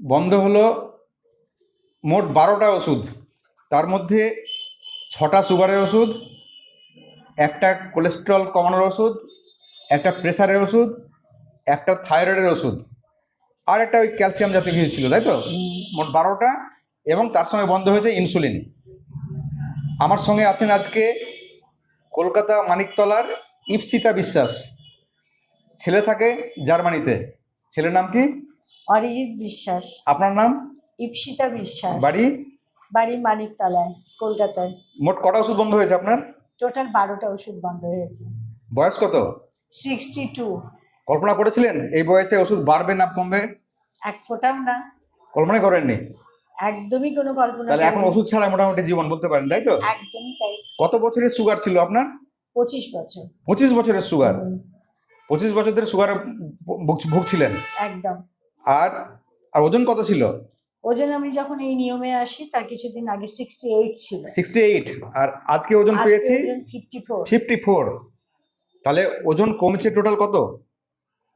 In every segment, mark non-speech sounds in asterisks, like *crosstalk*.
বন্ধ হলো মোট বারোটা ওষুধ। তার মধ্যে ছটা সুগারের ওষুধ একটা কোলেস্ট্রল কমানোর ওষুধ একটা প্রেসারের ওষুধ একটা থাইরয়েডের ওষুধ আর একটা ওই ক্যালসিয়াম জাতীয় কিছু ছিল তাই তো? মোট বারোটা এবং তার সঙ্গে বন্ধ হয়েছে ইনসুলিন। আমার সঙ্গে আছেন আজকে কলকাতা মানিকতলার ইপসিতা বিশ্বাস। ছেলে থাকে জার্মানিতে। ছেলের নাম কি? অরিজিৎ বিশ্বাস। আপনার নাম? ইপসিতা বিশ্বাস। বাড়ি? বাড়ি মানিকতলায় কলকাতায়। মোট কটা ওষুধ বন্ধ হয়েছে আপনার? টোটাল বারোটা ওষুধ বন্ধ হয়েছে। বয়স কত? Sixty two. কল্পনা করেছিলেন এই বয়সে ওষুধ বাড়বে না কমবে? এক ফোঁটাও না। কল্পনাই করেননি? একদমই কোনো কল্পনা তাহলে এখন ওষুধ ছাড়া মোটামুটি জীবন বলতে পারেন তাই তো? একদমই তাই। কত বছরের সুগার ছিল আপনার? পঁচিশ বছর। পঁচিশ বছরের সুগার। পঁচিশ বছর ধরে সুগার ভুগছিলেন? একদম। আর আর ওজন কত ছিল? ওজন আমি যখন এই নিয়মে আসি তার কিছুদিন আগে সিক্সটি এইট ছিল। সিক্সটি এইট আর আজকে ওজন পেয়েছি? ফিফটি ফোর ফিফটি ফোর তাহলে ওজন কমছে টোটাল কত?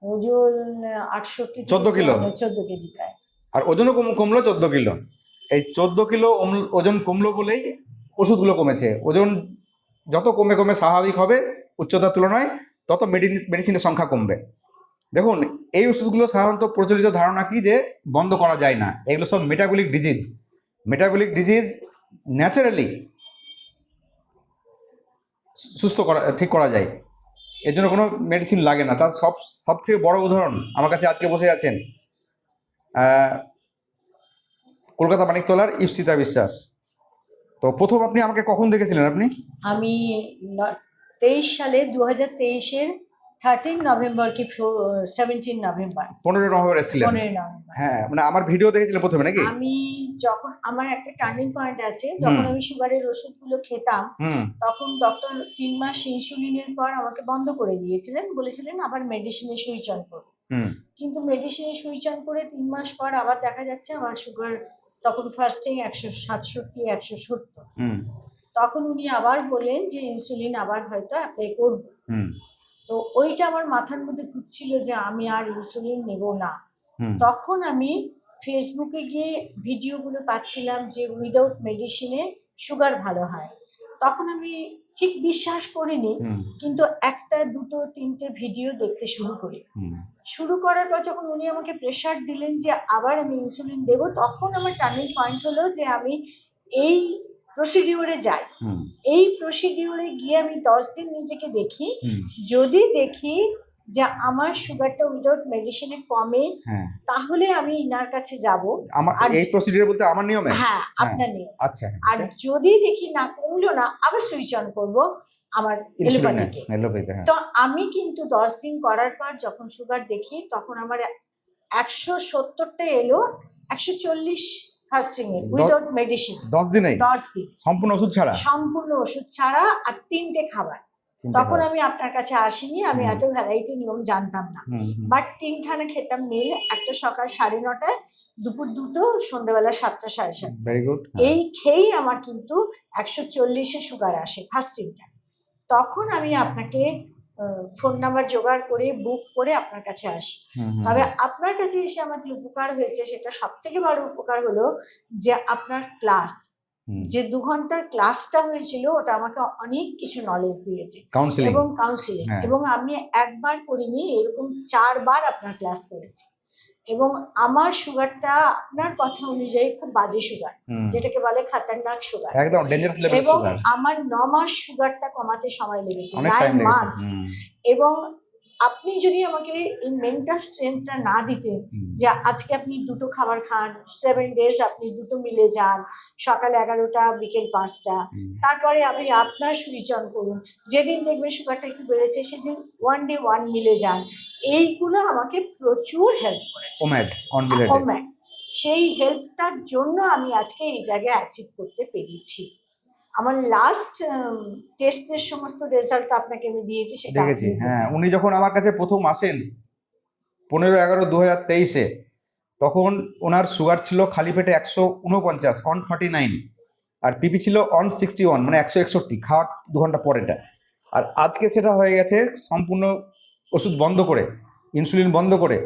ওজন আটষট্টি 14 কিলো? চোদ্দ কেজি প্রায়। আর ওজনও কম কমলো চোদ্দ কিলো। এই চোদ্দ কিলো ওজন কমলো বলেই ওষুধগুলো কমেছে। ওজন যত কমে কমে স্বাভাবিক হবে উচ্চতার তুলনায় তত মেডিসিন মেডিসিনের সংখ্যা কমবে। দেখুন, এই ওষুধগুলো সাধারণত প্রচলিত ধারণা কি যে বন্ধ করা যায় না? এগুলো সব metabolic disease metabolic disease naturally সুস্থ করা, ঠিক করা যায়। এর জন্য কোনো মেডিসিন লাগে না। তার সব সব থেকে বড় উদাহরণ আমার কাছে আজকে বসে আছেন কলকাতা মানিকতলার ইপসিতা বিশ্বাস। তো প্রথম আপনি আমাকে কখন দেখেছিলেন আপনি? আমি তেইশ সালে দু হাজার তেইশের থার্টিন নভেম্বর কি সেভেন্টিন নভেম্বর পনেরো নভেম্বর এসেছিলেন? পনেরোই নভেম্বর হ্যাঁ মানে আমার ভিডিও দেখেছিলেন প্রথমে নাকি? আমি যখন আমার একটা টার্নিং পয়েন্ট আছে যখন আমি সুগারের ওষুধগুলো খেতাম তখন ডক্টর তিন মাস ইনসুলিনের পর আমাকে বন্ধ করে দিয়েছিলেন বলেছিলেন আবার মেডিসিনে সুইচ অন করো। হুম। কিন্তু মেডিসিনে সুইচ অন করে তিন মাস পর আবার দেখা যাচ্ছে আমার সুগার তখন ফার্স্টেই একশো সাতষট্টি একশো সত্তর। হুম। তখন উনি আবার বললেন যে ইনসুলিন আবার হয়তো অ্যাপ্লাই করব। হুম। তো ওইটা আমার মাথার মধ্যে ঘুরছিল যে আমি আর ইনসুলিন নেব না। তখন আমি ফেসবুকে গিয়ে ভিডিওগুলো পাচ্ছিলাম যে উইদাউট মেডিসিনে সুগার ভালো হয়। তখন আমি ঠিক বিশ্বাস করিনি কিন্তু একটা দুটো তিনটে ভিডিও দেখতে শুরু করি। শুরু করার পর যখন উনি আমাকে প্রেশার দিলেন যে আবার আমি ইনসুলিন দেবো তখন আমার টার্নিং পয়েন্ট হলো যে আমি এই প্রসিডিওরে যাই এই প্রসিডিওরে গিয়ে আমি দশ দিন নিজেকে দেখি। যদি দেখি যে আমার সুগারটা উইদাউট মেডিসিনে কমে হ্যাঁ। তাহলে আমি ইনার কাছে যাব। আমার আর- এই প্রসিডিউর বলতে আমার নিয়মে? হ্যাঁ আপনার নিয়ে আচ্ছা। আর যদি দেখি না কমলো না আবার সুইচ অন করব আমার এলোপ্যাথিকে হ্যাঁ। তো আমি কিন্তু দশ দিন করার পর যখন সুগার দেখি তখন আমার একশো সত্তরটা এলো একশো চল্লিশ ফাস্টিং এ উইদাউট মেডিসিন দশ দিনেই? দশ দিন। সম্পূর্ণ ওষুধ ছাড়া? সম্পূর্ণ ওষুধ ছাড়া আর তিনটে খাবার। তখন আমি আপনার কাছে আসিনি আমি এত ভ্যারাইটি নিয়ম জানতাম না। বাট তিনখানা খেতাম মিল একটা সকাল সাড়ে নটায় দুপুর দুটো সন্ধ্যাবেলা সাতটা সাড়ে সাতটা। গুড এই খেয়েই আমার কিন্তু একশো চল্লিশে সুগার আসে ফাস্টিংটা তখন আমি আপনাকে ফোন নাম্বার জোগাড় করে বুক করে আপনার কাছে আসি। তবে আপনার কাছে এসে আমার যে উপকার হয়েছে সেটা সব থেকে বড় উপকার হলো যে আপনার ক্লাস যে দু ঘণ্টার ক্লাসটা হয়েছিল ওটা আমাকে অনেক কিছু নলেজ দিয়েছে। এবং কাউন্সিলিং হ্যাঁ। এবং আমি একবার করিনি এরকম চারবার আপনার ক্লাস করেছি। এবং আমার সুগারটা আপনার কথা অনুযায়ী খুব বাজে সুগার যেটাকে বলে খাতারনাক সুগার একদম ডেঞ্জারাস লেভেল এবং সুগার আমার ন মাস সুগারটা কমাতে সময় লেগেছে অনেক টাইম লেগেছে। মান্থস এবং আপনি যদি আমাকে এই মেন্টাল স্ট্রেংথটা না দিতেন যে আজকে আপনি দুটো খাবার খান সেভেন ডেজ আপনি দুটো মিলে যান সকাল এগারোটা বিকেল পাঁচটা তারপরে আপনি আপনার সুইচ অন করুন। যেদিন দেখবেন সুগারটা একটু বেড়েছে সেদিন ওয়ান ডে ওয়ান মিলে যান। এইগুলো আমাকে প্রচুর হেল্প করেছে। সেই হেল্পটার জন্য আমি আজকে এই জায়গায় অ্যাচিভ করতে পেরেছি। আমার লাস্ট টেস্টের সমস্ত রেজাল্ট আপনাকে আমি দিয়েছি সেটা দেখেছি হ্যাঁ। উনি যখন আমার কাছে প্রথম আসেন পনেরো এগারো দু হাজার তেইশে তখন ওনার সুগার ছিল খালি পেটে একশো উনপঞ্চাশ অন ফর্টি নাইন আর পিপি ছিল অন সিক্সটি ওয়ান মানে একশো একষট্টি খাওয়ার দু ঘণ্টা পরেটা আর আজকে সেটা হয়ে গেছে সম্পূর্ণ ওষুধ বন্ধ করে ইনসুলিন বন্ধ করে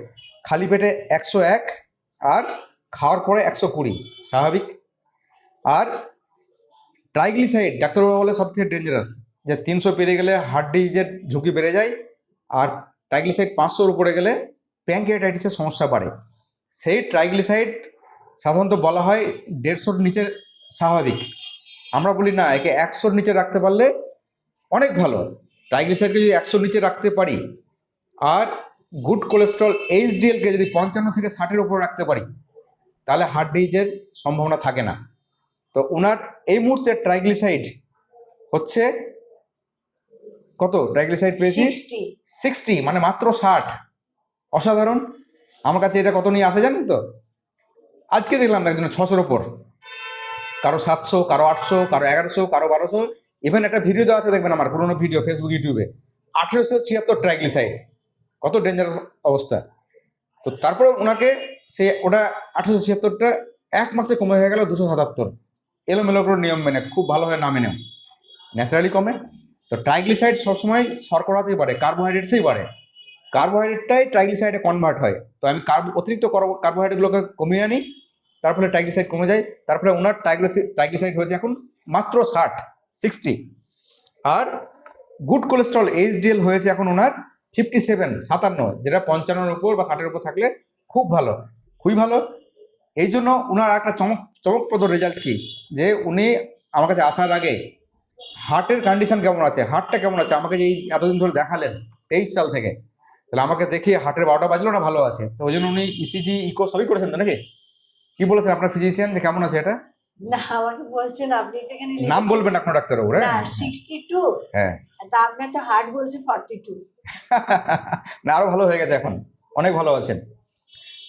খালি পেটে একশো এক আর খাওয়ার পরে একশো কুড়ি স্বাভাবিক। আর ট্রাইগ্লিসাইড ডাক্তারবাবু বলে সব থেকে ডেঞ্জারাস যে তিনশো পেরিয়ে গেলে হার্ট ডিজিজের ঝুঁকি বেড়ে যায় আর ট্রাইগ্লিসাইড পাঁচশোর উপরে গেলে প্যাঙ্কিয়াটাইটিসের সমস্যা বাড়ে। সেই ট্রাইগ্লিসাইড সাধারণত বলা হয় দেড়শোর নিচে স্বাভাবিক। আমরা বলি না, একে একশোর নিচে রাখতে পারলে অনেক ভালো। ট্রাইগ্লিসাইডকে যদি একশোর নিচে রাখতে পারি আর গুড কোলেস্ট্রল এইচডিএলকে যদি পঞ্চান্ন থেকে ষাটের উপর রাখতে পারি, তাহলে হার্ট ডিজিজের সম্ভাবনা থাকে না। তো ওনার এই মুহূর্তে ট্রাইগ্লিসাইড হচ্ছে কত? ট্রাইগ্লিসাইড পেয়েছি সিক্সটি। মানে মাত্র ষাট। অসাধারণ। আমার কাছে এটা কত নিয়ে আসে জানেন তো? আজকে দেখলাম একজনের ছশোর ওপর। কারও সাতশো কারও আটশো কারও এগারোশো কারও বারোশো। ইভেন একটা ভিডিও দেওয়া আছে দেখবেন আমার পুরোনো ভিডিও ফেসবুক ইউটিউবে আঠেরোশো ছিয়াত্তর ট্রাইগ্লিসাইড। কত ডেঞ্জারাস অবস্থা। তো তারপরে ওনাকে সে ওটা আঠেরোশো ছিয়াত্তরটা এক মাসে কমে হয়ে গেল দুশো সাতাত্তর। এলোমেলো করে নিয়ম মেনে খুব ভালোভাবে না মেনেও। ন্যাচারালি কমে। তো ট্রাইগ্লিসাইড সবসময় শর্করাতেই বাড়ে কার্বোহাইড্রেটসেই বাড়ে। কার্বোহাইড্রেটটাই ট্রাইগ্লিসাইডে কনভার্ট হয়। তো আমি কার্ব অতিরিক্ত কার্বো- কার্বোহাইড্রেটগুলোকে কমিয়ে আনি, তার ফলে ট্রাইগ্লিসাইড কমে যায়। তারপরে ওনার ট্রাইগ্লিসাইড ট্রাইগ্লিসাইড হয়েছে এখন মাত্র ষাট সিক্সটি আর গুড কোলেস্ট্রল এইচডিএল হয়েছে এখন ওনার ফিফটি সেভেন সাতান্ন, যেটা পঞ্চান্নর উপর বা ষাটের উপর থাকলে খুব ভালো। খুবই ভালো। এই জন্য ওনার একটা চমক চমকপ্রদ রেজাল্ট কি? যে উনি আমার কাছে আসার আগে হার্টের কন্ডিশন কেমন আছে? হার্টটা কেমন আছে? আমাকে যে এই এতদিন ধরে দেখালেন তেইশ সাল থেকে তাহলে আমাকে দেখি হার্টের বারোটা বাজলো না ভালো আছে? তো ওই জন্য উনি ইসিজি ইকো সবই করেছেন তো নাকি? কি বলেছেন আপনার ফিজিশিয়ান যে কেমন আছে এটা? না আমাকে বলছেন আপনি এটা এখানে নাম বলবেন না কোনো ডাক্তারবাবু না হ্যাঁ টু হ্যাঁ। তা আপনার তো হার্ট বলছে ফর্টি টু *laughs* না আরও ভালো হয়ে গেছে এখন অনেক ভালো আছেন।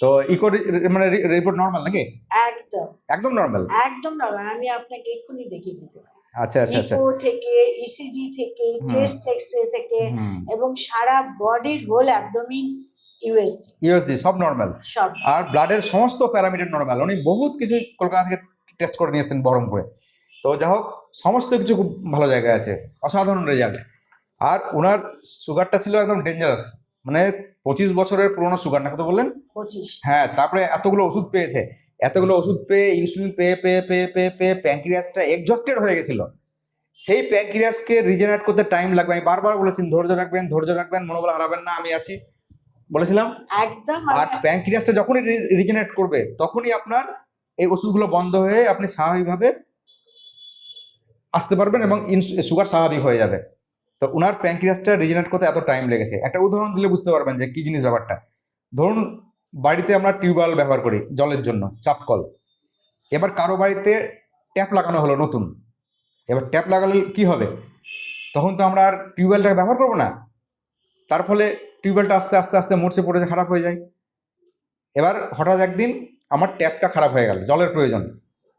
তো ইকো মানে রিপোর্ট নর্মাল নাকি? একদম। একদম নর্মাল একদম নরমাল আমি আপনাকে এক্ষুনি দেখিয়ে দিতে আচ্ছা আচ্ছা আচ্ছা। ইকো থেকে ইসিজি থেকে চেস্ট এক্সরে থেকে এবং সারা বডির হোল অ্যাবডোমিন ইউএস ইউএসজি সব নর্মাল সব আর ব্লাডের সমস্ত প্যারামিটার নর্মাল উনি বহুত কিছু কলকাতা থেকে টেস্ট করে নিয়েছেন বহরমপুরে। তো যা হোক সমস্ত কিছু খুব ভালো জায়গায় আছে। অসাধারণ রেজাল্ট আর ওনার সুগারটা ছিল একদম ডেঞ্জারাস মানে পঁচিশ বছরের পুরোনো সুগার না কত বললেন? হ্যাঁ তারপরে এতগুলো ওষুধ পেয়েছে। এতগুলো ওষুধ পেয়ে ইনসুলিন পেয়ে পেয়ে পেয়ে পেয়ে পেয়ে প্যাঙ্ক্রিয়াসটা এক্সস্টেড হয়ে গেছিল। সেই প্যাঙ্ক্রিয়াসকে রিজেনারেট করতে টাইম লাগবে। আমি বারবার বলেছি ধৈর্য রাখবেন ধৈর্য রাখবেন মনোবল হারাবেন না আমি আছি। বলেছিলাম? একদম আর প্যাঙ্ক্রিয়াসটা যখনই রিজেনারেট করবে তখনই আপনার এই ওষুধগুলো বন্ধ হয়ে আপনি স্বাভাবিকভাবে আসতে পারবেন এবং সুগার স্বাভাবিক হয়ে যাবে। তো ওনার প্যাঙ্ক্রিয়াসটা রিজেনারেট করতে এত টাইম লেগেছে। একটা উদাহরণ দিলে বুঝতে পারবেন যে কি জিনিস ব্যাপারটা। ধরুন বাড়িতে আমরা টিউবওয়েল ব্যবহার করি জলের জন্য চাপকল। এবার কারও বাড়িতে ট্যাপ লাগানো হলো নতুন। এবার ট্যাপ লাগালে কি হবে? তখন তো আমরা আর টিউবওয়েলটা ব্যবহার করব না। তার ফলে টিউবওয়েলটা আস্তে আস্তে আস্তে মরছে পড়ে যায়, খারাপ হয়ে যায়। এবার হঠাৎ একদিন আমার ট্যাপটা খারাপ হয়ে গেল জলের প্রয়োজন।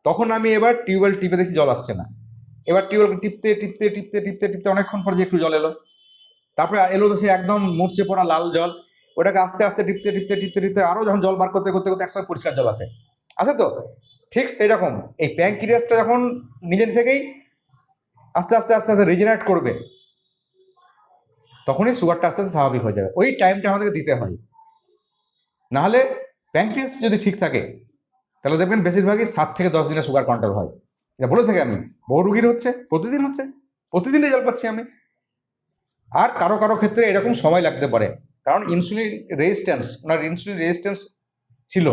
তখন আমি এবার টিউবওয়েল টিপে দেখি জল আসছে না। এবার টিউবওয়েলকে টিপতে টিপতে টিপতে টিপতে টিপতে অনেকক্ষণ পর যে একটু জল এলো। তারপরে এলো তো সে একদম মরচে পড়া লাল জল। ওটাকে আস্তে আস্তে টিপতে টিপতে টিপতে টিপতে আরও যখন জল বার করতে করতে করতে একসময় পরিষ্কার জল আসে। আছে তো? ঠিক সেরকম। এই প্যাঙ্কিরিয়াসটা যখন নিজে থেকেই আস্তে আস্তে আস্তে আস্তে রিজেনারেট করবে, তখনই সুগারটা আস্তে আস্তে স্বাভাবিক হয়ে যাবে। ওই টাইমটা আমাদেরকে দিতে হয়। নাহলে প্যাঙ্ক্রিয়াস যদি ঠিক থাকে, তাহলে দেখবেন বেশিরভাগই সাত থেকে দশ দিনের সুগার কন্ট্রোল হয়। এটা বলে থাকি আমি, বহু রুগীর হচ্ছে, প্রতিদিন হচ্ছে প্রতিদিন রেজাল্ট পাচ্ছি আমি। আর কারও কারও ক্ষেত্রে এরকম সময় লাগতে পারে, কারণ ইনসুলিন রেজিস্ট্যান্স ওনার ইনসুলিন রেজিস্ট্যান্স ছিল।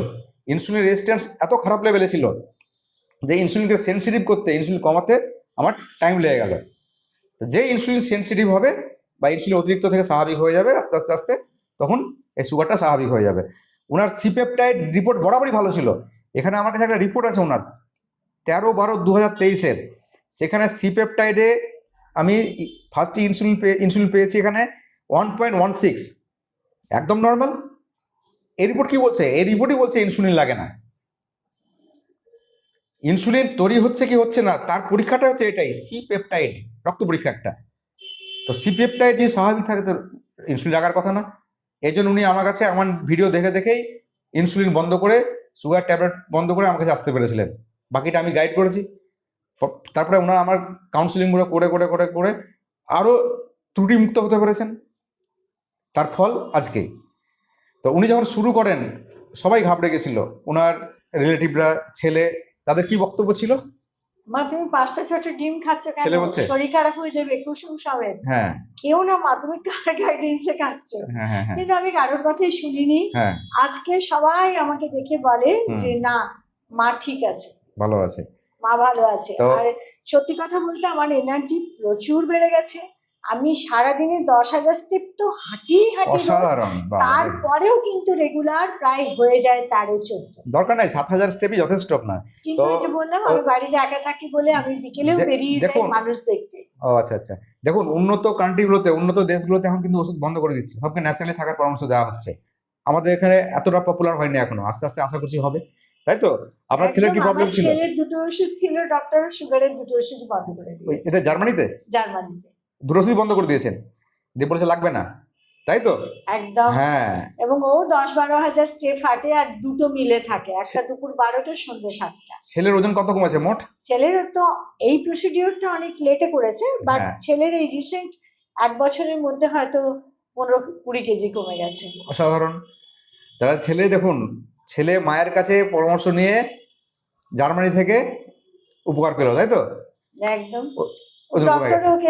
ইনসুলিন রেজিস্ট্যান্স এত খারাপ লেভেলে ছিল যে ইনসুলিনকে সেন্সিটিভ করতে ইনসুলিন কমাতে আমার টাইম লেগে গেল। তো যে ইনসুলিন সেন্সিটিভ হবে বা ইনসুলিন অতিরিক্ত থেকে স্বাভাবিক হয়ে যাবে, আস্তে আস্তে আস্তে তখন এই সুগারটা স্বাভাবিক হয়ে যাবে। ওনার সিপেপটাইড রিপোর্ট বরাবরই ভালো ছিল। এখানে আমার কাছে একটা রিপোর্ট আছে ওনার। তেরো বারো দু হাজার তেইশের। সেখানে সিপেপটাইডে আমি ফার্স্ট ইনসুলিন পেয়ে ইনসুলিন পেয়েছি এখানে ওয়ান পয়েন্ট ওয়ান সিক্স একদম নর্মাল এই রিপোর্ট কি বলছে? এই রিপোর্টই বলছে ইনসুলিন লাগে না। ইনসুলিন তৈরি হচ্ছে কি হচ্ছে না, তার পরীক্ষাটা হচ্ছে এটাই সি পেপটাইড রক্ত পরীক্ষা একটা। তো সি পেপটাইড যদি স্বাভাবিক থাকে, তো ইনসুলিন লাগার কথা না। এই জন্য উনি আমার কাছে, আমার ভিডিও দেখে দেখেই ইনসুলিন বন্ধ করে সুগার ট্যাবলেট বন্ধ করে আমার কাছে আসতে পেরেছিলেন। বাকিটা আমি গাইড করেছি। তারপরে ওনারা আমার কাউন্সিলিংগুলো করে করে করে করে আরও ত্রুটিমুক্ত হতে পেরেছেন। তার ফল আজকেই। তো উনি যখন শুরু করেন সবাই ঘাবড়ে গেছিল। ওনার রিলেটিভরা ছেলে তাদের কি বক্তব্য ছিল? মা তুমি পাঁচটা ছটা ডিম খাচ্ছ কেন? ছেলে বলছে? শরীর খারাপ হয়ে যাবে কুসুম সমেত হ্যাঁ। কেউ না মাধ্যমিক গাইডেন্সে খাচ্ছ। হ্যাঁ হ্যাঁ হ্যাঁ। কিন্তু আমি কারোর কথাই শুনিনি। হ্যাঁ। আজকে সবাই আমাকে দেখে বলে যে না মা ঠিক আছে। ভালো আছে। মা ভালো আছে। আর সত্যি কথা বলতে আমার এনার্জি প্রচুর বেড়ে গেছে। আমি সারাদিনে দশ হাজার স্টেপ তো হাঁটি হাঁটি তারপরেও কিন্তু রেগুলার প্রায় হয়ে যায় তেরো চোদ্দ। দরকার নাই সাত হাজার স্টেপই যথেষ্ট আপনার। কিন্তু যে বললাম আমি বাড়িতে একা থাকি বলে আমি বিকেলেও দে- বেরিয়ে যাই মানুষ দেখতে। ও আচ্ছা আচ্ছা। দেখুন উন্নত কান্ট্রিগুলোতে উন্নত দেশগুলোতে এখন কিন্তু ওষুধ বন্ধ করে দিচ্ছে। সবকে ন্যাচারালি থাকার পরামর্শ দেওয়া হচ্ছে। আমাদের এখানে এতটা পপুলার হয়নি এখনও। আস্তে আস্তে আশা করছি হবে। তাই তো? আপনার ছেলের কি প্রবলেম ছিল? ছেলের দুটো ওষুধ ছিল ডক্টর সুগারের দুটো ওষুধ বন্ধ করে দিয়েছে। এটা জার্মানিতে? জার্মানিতে। দুটো ওষুধ বন্ধ করে দিয়েছেন? দিয়ে বলেছে লাগবে না। তাই তো? একদম। হ্যাঁ। এবং ও দশ বারো হাজার স্টেপ হাঁটে আর দুটো মিলে থাকে। একটা দুপুর বারোটা সন্ধ্যে সাতটা। ছেলের ওজন কত কমেছে মোট? ছেলের তো এই প্রসিডিওরটা অনেক লেটে করেছে বাট হ্যাঁ। ছেলের এই রিসেন্ট এক বছরের মধ্যে হয়তো পনেরো কুড়ি কেজি কমে গেছে। অসাধারণ। তারা ছেলে দেখুন ছেলে মায়ের কাছে পরামর্শ নিয়ে জার্মানি থেকে উপকার পেল তাই তো? একদম।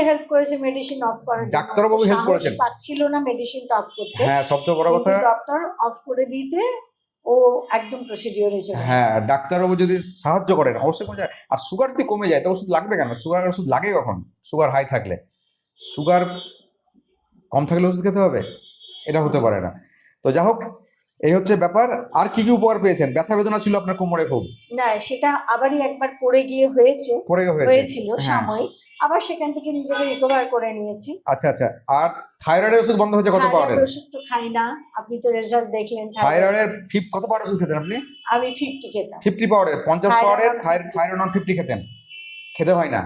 হেল্প করেছে মেডিসিন অফ করার করেছেন? পাচ্ছিল না মেডিসিন করতে। হ্যাঁ সবচেয়ে বড় কথা ডক্টর অফ করে দিতে ও একদম প্রসিডিওরে চলে হ্যাঁ ডাক্তারবাবু যদি সাহায্য করেন অবশ্যই কমে যায়। আর সুগার যদি কমে যায় তো ওষুধ লাগবে কেন? সুগার ওষুধ লাগে কখন? সুগার হাই থাকলে। সুগার কম থাকলে ওষুধ খেতে হবে? এটা হতে পারে না। তো যাই হোক এই হচ্ছে ব্যাপার। আর কি কি উপকার পেয়েছেন? ব্যথা বেদনা ছিল আপনার কোমরে খুব? না সেটা আবারই একবার পড়ে গিয়ে হয়েছে। পড়ে হয়েছে। হয়েছিল হ্যাঁ। সাময়িক। আবার সেখান থেকে নিজেকে রিকভার করে নিয়েছি। আচ্ছা আচ্ছা। আর থাইরয়েডের ওষুধ বন্ধ হয়েছে কত থাইরয়েড পাওয়ারের ওষুধ তো খাই না। আপনি তো রেজাল্ট দেখলেন থাইরয়েডের ফিফ কত পাওয়ারের ওষুধ খেতেন আপনি? আমি ফিফটি খেতাম। ফিফটি পাওয়ারের। পঞ্চাশ Thyroid পাওয়ারের থাইরয়েড নন ফিফটি খেতেন। খেতে হয় না।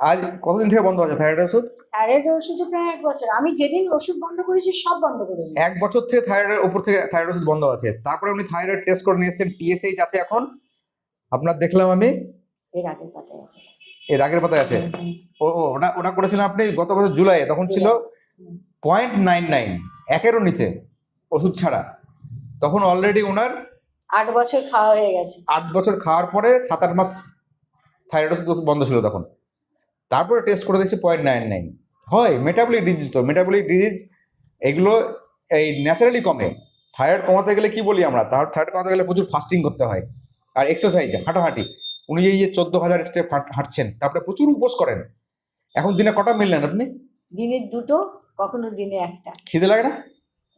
আজ কতদিন থেকে বন্ধ আছে থাইরয়েডের ওষুধ? থাইরয়েড ওষুধ প্রায় এক বছর। আমি যেদিন ওষুধ বন্ধ করেছি সব বন্ধ করে এক বছর থেকে থাইরয়েডের উপর থেকে থাইরয়েড ওষুধ বন্ধ আছে। তারপরে উনি থাইরয়েড টেস্ট করে নিয়ে এসেছেন টিএসএইচ আছে এখন। আপনার দেখলাম আমি। এর আগের কথাই আছে। এর আগের পাতায় আছে। ও ওটা ওটা করেছিলেন আপনি গত বছর জুলাই তখন ছিল পয়েন্ট নাইন নাইন একেরও নিচে ওষুধ ছাড়া। তখন অলরেডি ওনার আট বছর খাওয়া হয়ে গেছে। আট বছর খাওয়ার পরে সাত আট মাস থাইরয়েড ওষুধ বন্ধ ছিল তখন। তারপরে টেস্ট করে দিয়েছে পয়েন্ট নাইন নাইন হয় মেটাবলিক ডিজিজ তো মেটাবলিক ডিজিজ এগুলো এই ন্যাচারালি কমে। থাইরয়েড কমাতে গেলে কি বলি আমরা? তার থাইরয়েড কমাতে গেলে প্রচুর ফাস্টিং করতে হয়। আর এক্সারসাইজ হাঁটাহাঁটি। উনি এই যে চোদ্দ হাজার স্টেপ হাঁটছেন তারপরে প্রচুর উপোস করেন। এখন দিনে কটা মিললেন আপনি? দিনে দুটো কখনো দিনে একটা। খিদে লাগে না?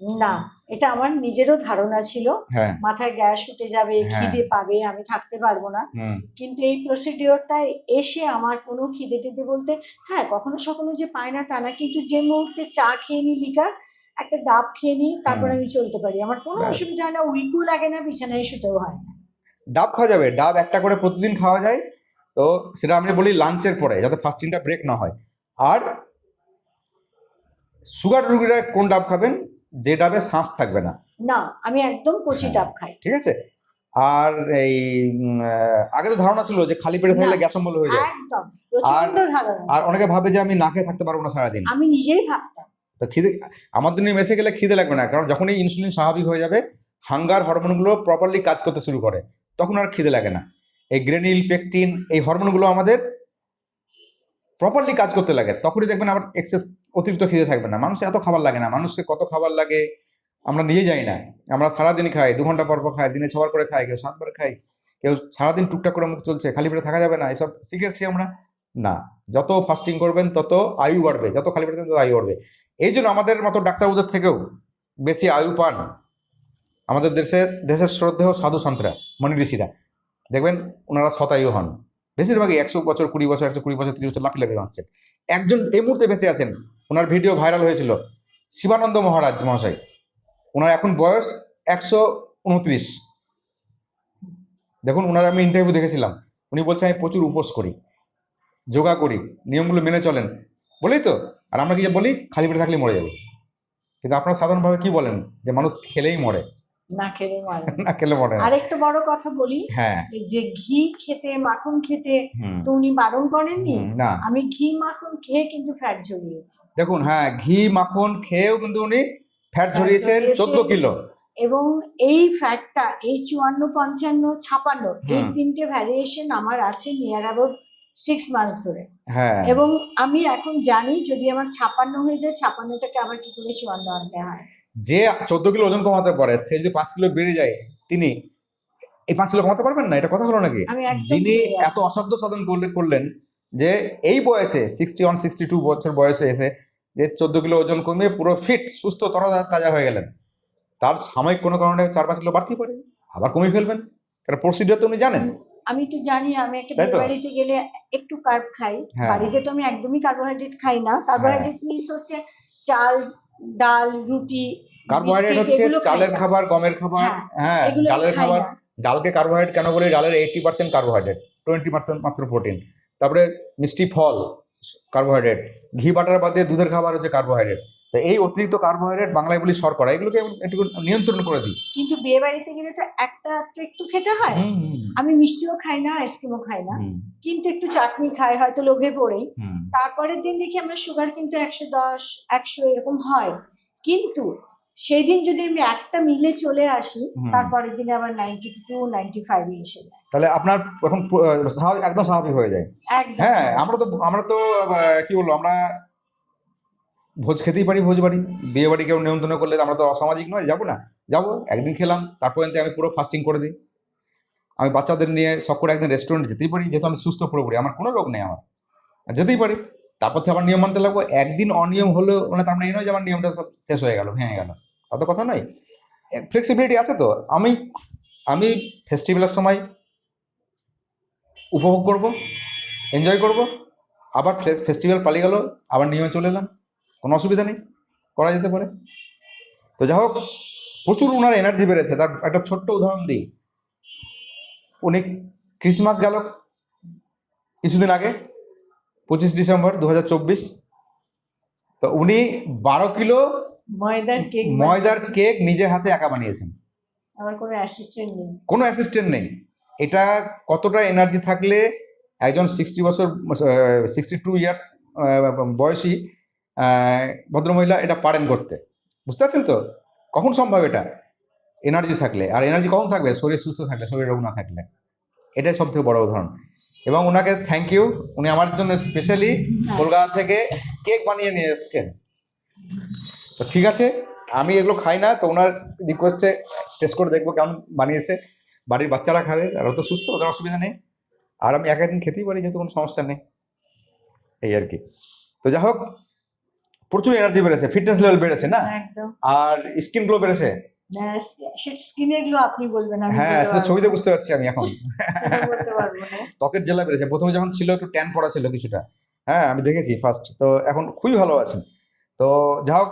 না এটা আমার নিজেরও ধারণা ছিল। হ্যাঁ। মাথায় গ্যাস উঠে যাবে হ্যাঁ। খিদে পাবে আমি থাকতে পারব না। কিন্তু এই প্রসিডিওরটায় এসে আমার কোনো খিদে টিদে বলতে হ্যাঁ কখনো সখনো যে পায় না তা না কিন্তু যে মুহূর্তে চা খেয়ে নি লিকার একটা ডাব খেয়ে নিই তারপর আমি চলতে পারি। আমার কোনো অসুবিধা হয় না উইকও লাগে না বিছানায় শুতেও হয় না। ডাব খাওয়া যাবে ডাব একটা করে প্রতিদিন খাওয়া যায়। তো সেটা আমি বলি লাঞ্চের পরে যাতে ফাস্টিংটা ব্রেক না হয়। আর সুগার রুগীরা কোন ডাব খাবেন? যে ডাবে শ্বাস থাকবে না। না আমি একদম কচি হ্যাঁ। ডাব খাই। ঠিক আছে? আর এই আগে তো ধারণা ছিল যে খালি পেটে থাকলে গ্যাস অম্বল হয়ে যায়। একদম প্রচণ্ড ধারণা আর অনেকে ভাবে যে আমি না খেয়ে থাকতে পারব না সারাদিন। আমি নিজেই ভাবতাম। তো খিদে আমার দিনে মেসে গেলে খিদে লাগবে না কারণ যখনই ইনসুলিন স্বাভাবিক হয়ে যাবে হাঙ্গার হরমোনগুলো প্রপারলি কাজ করতে শুরু করে তখন আর খিদে লাগে না। এই গ্রেনিল পেকটিন এই হরমোনগুলো আমাদের প্রপারলি কাজ করতে লাগে তখনই দেখবেন আবার এক্সেস অতিরিক্ত খিদে থাকবে না। মানুষের এত খাবার লাগে না। মানুষকে কত খাবার লাগে, আমরা নিজে যাই না। আমরা সারাদিন খাই, দু ঘণ্টা পর পর খাই, দিনে ছবার করে খাই, কেউ সাতবার খাই কেউ সারাদিন টুকটাক করে মুখ চলছে খালি পেটে থাকা যাবে না। এসব শিখেছি আমরা? না। যত ফাস্টিং করবেন, তত আয়ু বাড়বে। যত খালি পেটে তত আয়ু বাড়বে। এই জন্য আমাদের মতো ডাক্তারবাবুদের থেকেও বেশি আয়ু পান আমাদের দেশের দেশের শ্রদ্ধেয় সাধু সন্তরা মনি ঋষিরা। দেখবেন, ওনারা শতায়ু হন। বেশিরভাগই একশো বছর, কুড়ি বছর, একশো কুড়ি বছর, তিরিশ বছর লাফি লাফি বাঁচছেন একজন এই মুহূর্তে বেঁচে আছেন। ওনার ভিডিও ভাইরাল হয়েছিল। শিবানন্দ মহারাজ মহাশয়। ওনার এখন বয়স একশো উনত্রিশ। দেখুন, ওনার আমি ইন্টারভিউ দেখেছিলাম। উনি বলছেন আমি প্রচুর উপোস করি, যোগা করি, নিয়মগুলো মেনে চলেন। বলেই তো, আর আমরা কি যে বলি, খালি পেটে থাকলে মরে যাবে। কিন্তু আপনারা সাধারণভাবে কি বলেন? যে মানুষ খেলেই মরে। না খেলে মারে না। খেলে মরে আরেকটা বড় কথা বলি হ্যাঁ। যে ঘি খেতে মাখন খেতে তো উনি বারণ করেননি? না। আমি ঘি মাখন খেয়ে কিন্তু ফ্যাট ঝরিয়েছি। দেখুন হ্যাঁ ঘি মাখন খেয়েও কিন্তু উনি ফ্যাট ঝরিয়েছেন ঝরিয়েছেন। চোদ্দ কিলো। এবং এই ফ্যাটটা এই চুয়ান্ন পঞ্চান্ন ছাপান্ন এই তিনটে ভ্যারিয়েশন আমার আছে নিয়ার অ্যাবাউট সিক্স মান্থস ধরে। হ্যাঁ। এবং আমি এখন জানি যদি আমার ছাপান্ন হয়ে যায় ছাপান্নটাকে আবার কি করে চুয়ান্ন আনতে হয়? যে চোদ্দ কিলো ওজন কমাতে পারে সে যদি পাঁচ কিলো বেড়ে যায় তিনি এই পাঁচ কিলো কমাতে পারবেন না? এটা কথা হলো নাকি? যিনি এত অসাধ্য সাধন করলে করলেন যে এই বয়সে সিক্সটি ওয়ান সিক্সটি টু বছর বয়সে এসে যে চোদ্দ কিলো ওজন কমিয়ে পুরো ফিট সুস্থ তরতা তাজা হয়ে গেলেন। তার সাময়িক কোনো কারণে চার পাঁচ কিলো বাড়তেই পারে। আবার কমিয়ে ফেলবেন। কারণ প্রসিডিওর তো উনি জানেন। আমি একটু জানি আমি একটা বাড়িতে গেলে একটু কার্ব খাই। হ্যাঁ। বাড়িতে তো আমি একদমই কার্বোহাইড্রেট খাই না। কার্বোহাইড্রেট মিনস হচ্ছে চাল ডাল রুটি কার্বোহাইড্রেট হচ্ছে চালের খাবার গমের খাবার হ্যাঁ, হ্যাঁ ডালের খাবার। ডালকে কার্বোহাইড্রেট কেন বলি? ডালের eighty percent carbohydrate twenty percent মাত্র প্রোটিন তারপরে মিষ্টি ফল কার্বোহাইড্রেট ঘি বাটার বাদ দিয়ে দুধের খাবার হচ্ছে কার্বোহাইড্রেট তো এই অতিরিক্ত কার্বোহাইড্রেট বাংলায় বলি শর্করা এগুলোকে একটু নিয়ন্ত্রণ করে দিই। কিন্তু বিয়ে বাড়িতে গেলে তো একটা একটু খেতে হয়। আমি মিষ্টিও খাই না আইসক্রিমও খাই না। কিন্তু একটু চাটনি খাই হয়তো লোভে পড়েই। তারপরের দিন দেখি আমার সুগার কিন্তু একশো দশ একশো এরকম হয়। কিন্তু সেই দিন যদি আমি একটা মিলে চলে আসি তারপরের দিনে আবার নাইনটি টু নাইনটি ফাইভে এসে যায়। তাহলে আপনার স্বাভাবিক- একদম স্বাভাবিক হয়ে যায়। হ্যাঁ আমরা তো আমরা তো কি বলব আমরা ভোজ খেতেই পারি, ভোজ বাড়ি। বিয়ে বাড়ি কেউ নিয়ন্ত্রণ করলে আমরা তো অসামাজিক নয়, যাব না। যাব, একদিন খেলাম, তারপর আমি পুরো ফাস্টিং করে দিই। আমি বাচ্চাদের নিয়ে সব করে একদিন রেস্টুরেন্ট যেতেই পারি, যেহেতু আমি সুস্থ পুরোপুরি, আমার কোনো রোগ নেই আমার। যেতেই পারি, তারপর থেকে আবার নিয়ম মানতে লাগবো, একদিন অনিয়ম হলেও মানে তার মানে এই নয় যে আমার নিয়মটা সব শেষ হয়ে গেল, ভেঙে গেল। অত কথা নয়। ফ্লেক্সিবিলিটি আছে তো, আমি আমি ফেস্টিভ্যালের সময় উপভোগ করব এনজয় করব, আবার ফেস্টিভ্যাল পালিয়ে গেল, আবার নিয়মে চলে এলাম। কোনো অসুবিধা নেই করা যেতে পারে। তো যাই হোক প্রচুর ওনার এনার্জি বেড়েছে। তার একটা ছোট্ট উদাহরণ দিই। উনি ক্রিসমাস গেল কিছুদিন আগে পঁচিশ ডিসেম্বর দুহাজার চব্বিশ। তো উনি বারো কিলো ময়দার কেক ময়দার কেক নিজের হাতে একা বানিয়েছেন। আমার কোনো অ্যাসিস্ট্যান্ট নেই। কোনো অ্যাসিস্ট্যান্ট নেই। এটা কতটা এনার্জি থাকলে একজন সিক্সটি বছর সিক্সটি টু ইয়ার্স বয়সী ভদ্রমহিলা এটা পারেন করতে। বুঝতে পারছেন তো? কখন সম্ভব এটা? এনার্জি থাকলে। আর এনার্জি কখন থাকবে? শরীর সুস্থ থাকলে, শরীর রোগ না থাকলে। এটাই সব থেকে বড় উদাহরণ। এবং ওনাকে থ্যাংক ইউ উনি আমার জন্য স্পেশালি কলকাতা থেকে কেক বানিয়ে নিয়ে এসেছেন। তো ঠিক আছে, আমি এগুলো খাই না, তো ওনার রিকোয়েস্টে টেস্ট করে দেখব কেমন বানিয়েছে। বাড়ির বাচ্চারা খাবে, আর তো সুস্থ, ওদের অসুবিধা নেই। আর আমি এক একদিন খেতেই পারি, যেহেতু কোনো সমস্যা নেই। এই আর কি। তো যাই হোক প্রচুর এনার্জি বেড়েছে ফিটনেস লেভেল বেড়েছে না? একদম। আর স্কিন গ্লো বেড়েছে? স্কিনেরগুলো আপনি বলবেন আমি হ্যাঁ সেটা ছবিতে বুঝতে পারছি আমি এখন। *laughs* ত্বকের জেলা বেড়েছে। প্রথমে যখন ছিল একটু ট্যান পড়া ছিল কিছুটা। হ্যাঁ আমি দেখেছি ফার্স্ট তো এখন খুবই ভালো আছি। তো যা হোক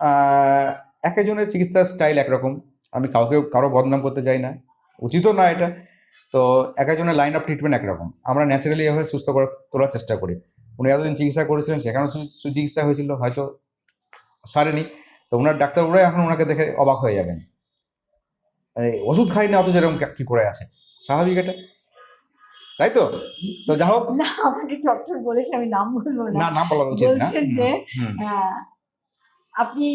আহ, এক একজনের চিকিৎসার স্টাইল একরকম। আমি কাউকে কারও বদনাম করতে চাই না। উচিতও না এটা। তো এক একজনের লাইন অফ ট্রিটমেন্ট একরকম। আমরা ন্যাচারালি এভাবে সুস্থ করে তোলার চেষ্টা করি। উনি এতদিন চিকিৎসা করেছিলেন সেখানেও সুচিকিৎসা হয়েছিল হয়তো সারেনি। তো ওনার ডাক্তারগুলোই এখন ওনাকে দেখে অবাক হয়ে যাবেন। ওষুধ খাই না অথচ এরকম কি করে আছে? স্বাভাবিক এটা? তাই তো? তো যা হোক। না আমাকে ডক্টর বলেছে আমি নাম বলব না। নাম বলা উচিত না। বলছেন যে আপনি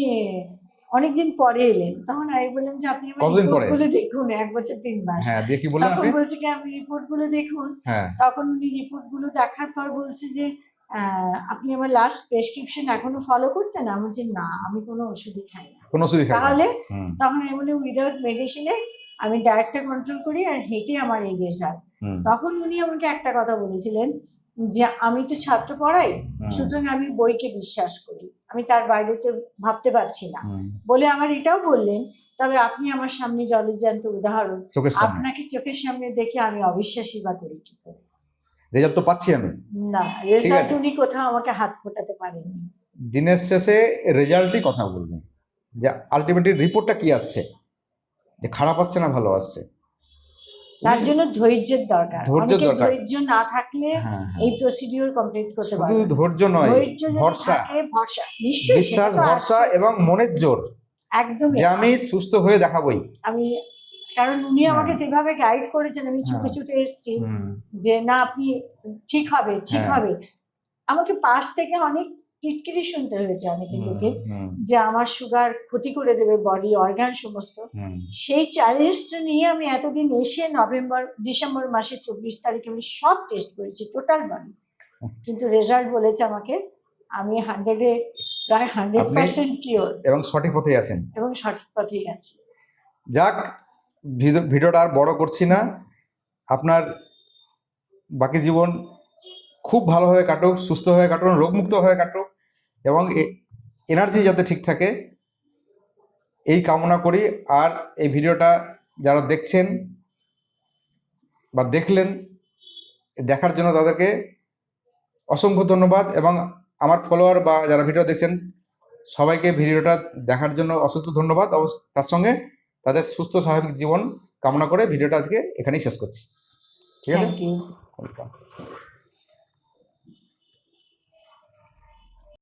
অনেকদিন পরে এলেন। তখন আমি বললাম যে আপনি কতদিন পরে? গুলো দেখুন এক বছর তিন মাস। হ্যাঁ দিয়ে কি বললেন আপনি? বলছে কি আপনি রিপোর্টগুলো দেখুন। হ্যাঁ। তখন উনি রিপোর্টগুলো দেখার পর বলছে যে আপনি আমার লাস্ট প্রেসক্রিপশন এখনও ফলো করছেন? আমি বলছি না আমি কোনো ওষুধই খাই না। কোনো ওষুধই খাই তাহলে তখন আমি বলি উইদাউট মেডিসিনে আমি ডায়েটটা কন্ট্রোল করি আর হেঁটে আমার এগিয়ে রেজাল্ট তখন উনি আমাকে একটা কথা বলেছিলেন যে আমি তো ছাত্র পড়াই সুতরাং আমি বইকে বিশ্বাস করি। আমি তার বাইরেতে ভাবতে পারছি না। বলে আমার এটাও বললেন তবে আপনি আমার সামনে জলজ্যান্ত উদাহরণ। আপনাকে চোখের সামনে দেখে আমি অবিশ্বাসী বা করি কি করে? রেজাল্ট তো পাচ্ছি আমি। না রেজাল্ট উনি কোথাও আমাকে হাত ফোটাতে পারেননি দিনের শেষে রেজাল্টই কথা বলবে। যে আলটিমেটলি রিপোর্টটা কি আসছে? যে খারাপ আসছে না ভালো আসছে? তার জন্য ধৈর্যের দরকার। অনেকের দরকার। ধৈর্য না থাকলে হ্যাঁ, হ্যাঁ। এই প্রসিডিওর কমপ্লিট করতে শুধু পারবে না। ধৈর্য নয় ভরসা। ভরসা। বিশ্বাস ভরসা এবং মনের জোর। একদম যে আমি সুস্থ হয়ে দেখাবই। আমি কারণ উনি আমাকে হ্যাঁ। যেভাবে গাইড করেছেন আমি ছুটে হ্যাঁ। ছুটে এসেছি যে না আপনি ঠিক হবে ঠিক হ্যাঁ। হবে। আমাকে পাশ থেকে অনেক টিটকিরি শুনতে হয়েছে অনেকের হুম, লোকে যে আমার সুগার ক্ষতি করে দেবে বডি অর্গান সমস্ত। সেই চ্যালেঞ্জটা নিয়ে আমি এতদিন এসে নভেম্বর ডিসেম্বর মাসের চব্বিশ তারিখে আমি সব টেস্ট করেছি টোটাল বডি কিন্তু রেজাল্ট বলেছে আমাকে আমি হান্ড্রেডে প্রায় হান্ড্রেড পার্সেন্ট কিওর এবং সঠিক পথেই আছেন। এবং সঠিক পথেই আছি। যাক ভিডিওটা আর বড় করছি না। আপনার বাকি জীবন খুব ভালোভাবে কাটুক, সুস্থভাবে কাটুন রোগমুক্ত হয়ে কাটুক এবং এনার্জি যাতে ঠিক থাকে, এই কামনা করি। আর এই ভিডিওটা যারা দেখছেন বা দেখলেন, দেখার জন্য তাদেরকে অসংখ্য ধন্যবাদ এবং আমার ফলোয়ার বা যারা ভিডিও দেখছেন, সবাইকে ভিডিওটা দেখার জন্য অসুস্থ ধন্যবাদ। তার সঙ্গে তাদের সুস্থ স্বাভাবিক জীবন কামনা করে ভিডিওটা আজকে এখানেই শেষ করছি। ঠিক আছে.